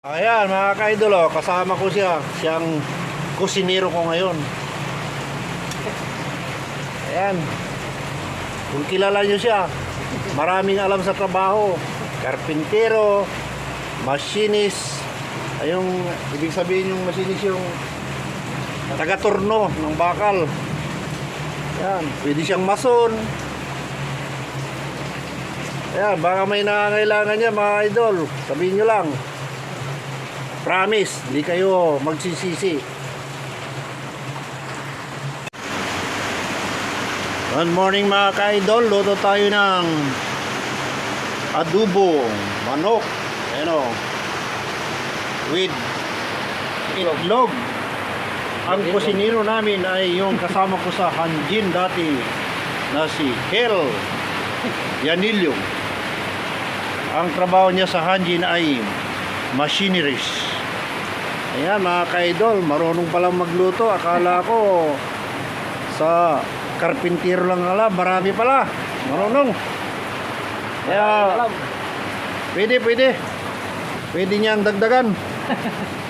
Ayan mga ka-idol, oh, kasama ko siya. Siyang kusinero ko ngayon. Ayan. Kung kilala nyo siya, maraming alam sa trabaho. Karpintero, machinist. Ayong, ibig sabihin yung machinist yung taga-turno ng bakal. Ayan, pwede siyang mason. Ayan, baka may nangangailangan niya mga idol. Sabihin nyo lang. Promise, hindi kayo magsisisi. Good morning mga ka-idol. Luto tayo ng adobo, manok. Ano? With itlog. Ang kusinero namin ay yung kasama ko sa Hanjin dati na si Kel Yanilyo. Ang trabaho niya sa Hanjin ay machineries. Ayan mga ka-idol, marunong palang magluto. Akala ko sa karpintero lang alam, marami pala. Marunong. Kaya, pwede, pwede. Pwede niyang dagdagan.